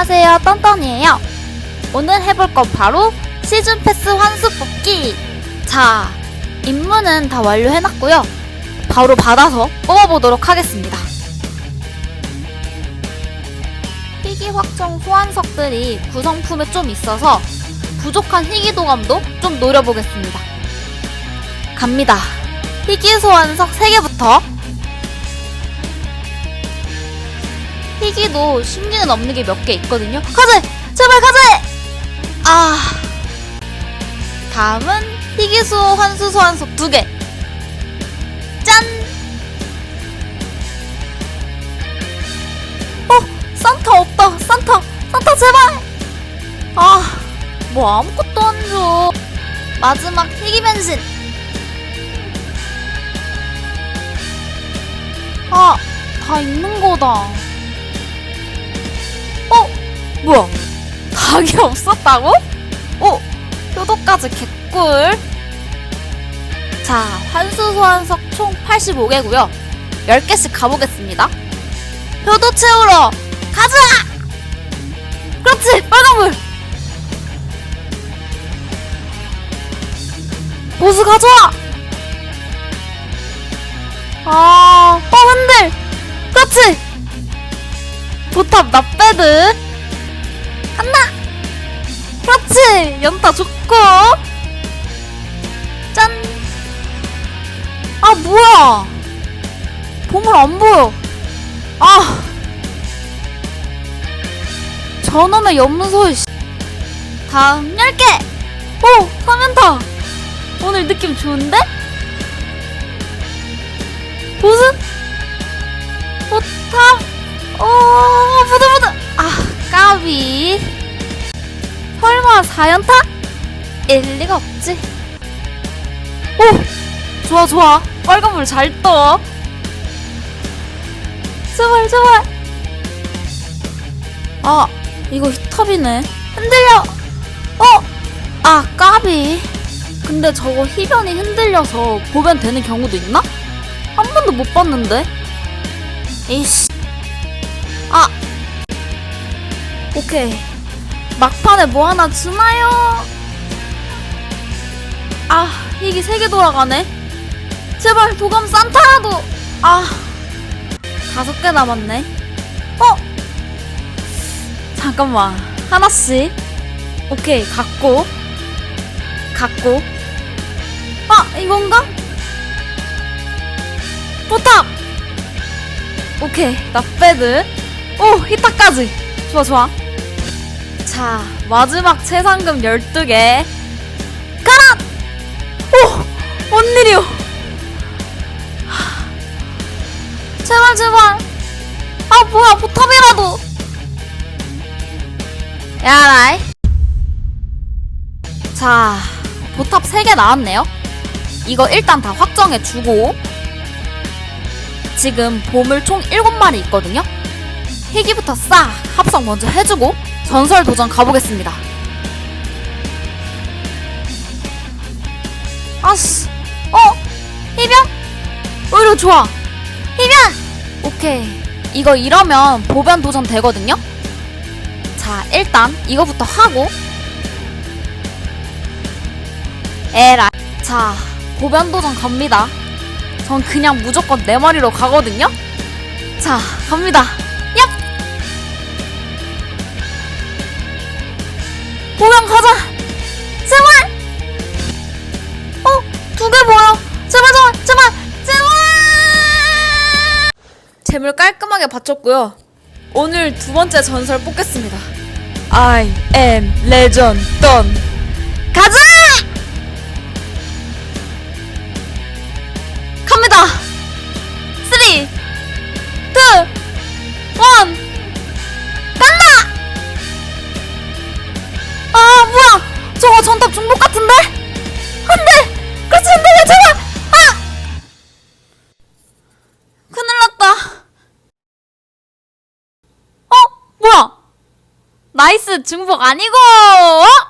안녕하세요, 떤떤이에요. 오늘 해볼 건 바로 시즌 패스 환수 뽑기. 자, 입문은 다 완료해놨고요. 바로 받아서 뽑아보도록 하겠습니다. 희귀 확정 소환석들이 구성품에 좀 있어서 부족한 희귀 도감도 좀 노려보겠습니다. 갑니다. 희귀 소환석 3개부터 희귀도 심리는 없는 게 몇 개 있거든요. 가재! 제발 가재! 아. 다음은 희귀수 환수 소환석 두 개. 짠! 어, 산타 없다. 산타. 산타 제발. 아, 뭐 아무것도 안 줘. 마지막 희귀 변신. 아, 다 있는 거다. 어? 뭐야? 닭이 없었다고? 어? 효도까지 개꿀. 자, 환수 소환석 총 85개고요. 10개씩 가보겠습니다. 효도 채우러 가자! 그렇지! 빨간불! 보스 가져와! 아, 어, 흔들! 그렇지! 보탑 나빼드 그렇지 연타 좋고. 짠 아 뭐야? 보물 안 보여. 아. 전원의 씨. 다음 10개. 오 화면타. 오늘 느낌 좋은데? 보스? 보탑 어, 부들부들. 아, 까비. 설마 4연타? 일리가 없지. 오, 좋아, 좋아. 빨간불 잘 떠. 제발, 제발. 아, 이거 히탑이네. 흔들려. 어, 아, 까비. 근데 저거 희변이 흔들려서 보면 되는 경우도 있나? 한 번도 못 봤는데. 이씨. 아 오케이 막판에 뭐 하나 주나요? 아 이게 세 개 돌아가네. 제발 도감 산타라도. 아 다섯 개 남았네. 어? 잠깐만. 하나씩. 오케이 갖고. 갖고. 아 이건가? 포탑! 오케이 나 빼드. 오 히타까지. 좋아 좋아 자 마지막 최상금 12개. 가라! 오 원일이요 제발 제발. 아 뭐야 포탑이라도. 야 라이. 자 보탑 3개 나왔네요. 이거 일단 다 확정해주고. 지금 보물 총 7마리 있거든요. 희귀부터 싹 합성 먼저 해주고 전설 도전 가보겠습니다. 아씨, 어? 희변? 오히려 좋아. 희변! 오케이. 이거 이러면 보변 도전 되거든요? 자, 일단 이거부터 하고. 에라. 자, 보변 도전 갑니다. 전 그냥 무조건 내 머리로 가거든요? 자, 갑니다. 재물 깔끔하게 받쳤고요. 오늘 두 번째 전설 뽑겠습니다. I am legend done. 나이스 중복 아니고 어?